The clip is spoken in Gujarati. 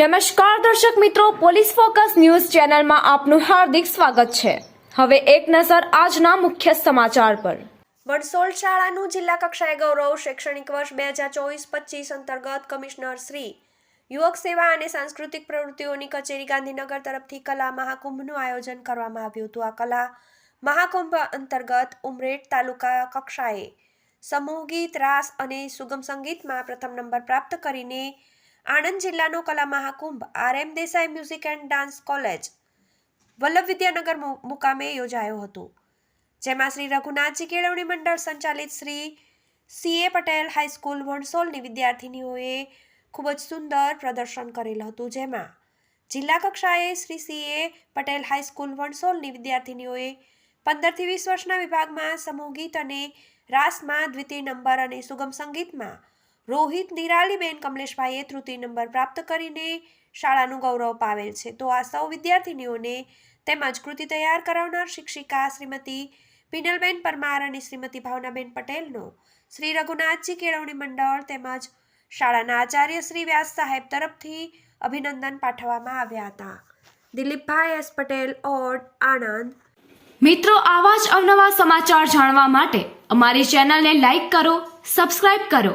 નમસ્કાર દર્શક મિત્રો, પોલીસ ફોકસ ન્યૂઝ ચેનલમાં આપનું હાર્દિક સ્વાગત છે. હવે એક નજર આજના મુખ્ય સમાચાર પર. વડસોલ શાળાનું જિલ્લા કક્ષાએ ગૌરવ શૈક્ષણિક વર્ષ બે હજાર ચોવીસ પચીસ અંતર્ગત કમિશનર શ્રી, યુવક સેવા અને સાંસ્કૃતિક પ્રવૃત્તિઓની કચેરી ગાંધીનગર તરફથી કલા મહાકુંભનું આયોજન કરવામાં આવ્યું હતું. આ કલા મહાકુંભ અંતર્ગત ઉમરેઠ તાલુકા કક્ષાએ સમૂહ ગીત, રાસ અને સુગમ સંગીતમાં પ્રથમ નંબર પ્રાપ્ત કરીને આણંદ જિલ્લાનો Kala Mahakumbh R M Desai music and dance college, Vallabh Vidyanagar મુકામે યોજાયો હતો. જેમાં શ્રી રઘુનાથજી કેળવણી મંડળ સંચાલિત Shri C A Patel high school વણસોલની વિદ્યાર્થીનીઓએ ખૂબ જ સુંદર પ્રદર્શન કરેલ હતું. જેમાં જિલ્લા કક્ષાએ Shri C A Patel high school વણસોલની વિદ્યાર્થીનીઓએ પંદરથી વીસ વર્ષના વિભાગમાં સમૂહ ગીત અને રાસમાં દ્વિતીય નંબર અને સુગમ સંગીતમાં રોહિત નિરાલીબેન કમલેશભાઈએ તૃતીય નંબર પ્રાપ્ત કરીને શાળાનું ગૌરવ પાવેલ છે. તો આ સૌ વિદ્યાર્થીનીઓને તેમજ કૃતિ તૈયાર કરાવનાર શિક્ષિકા શ્રીમતી પિનલબેન પરમાર અને શ્રીમતી ભાવનાબેન પટેલનો શ્રી રઘુનાથજી કેળવણી મંડળ તેમજ શાળાના આચાર્ય શ્રી વ્યાસ સાહેબ તરફથી અભિનંદન પાઠવવામાં આવ્યા હતા. દિલીપભાઈ એસ પટેલ, ઓડ, આણંદ. મિત્રો, આવા જ અવનવા સમાચાર જાણવા માટે અમારી ચેનલને લાઈક કરો, સબસ્ક્રાઇબ કરો.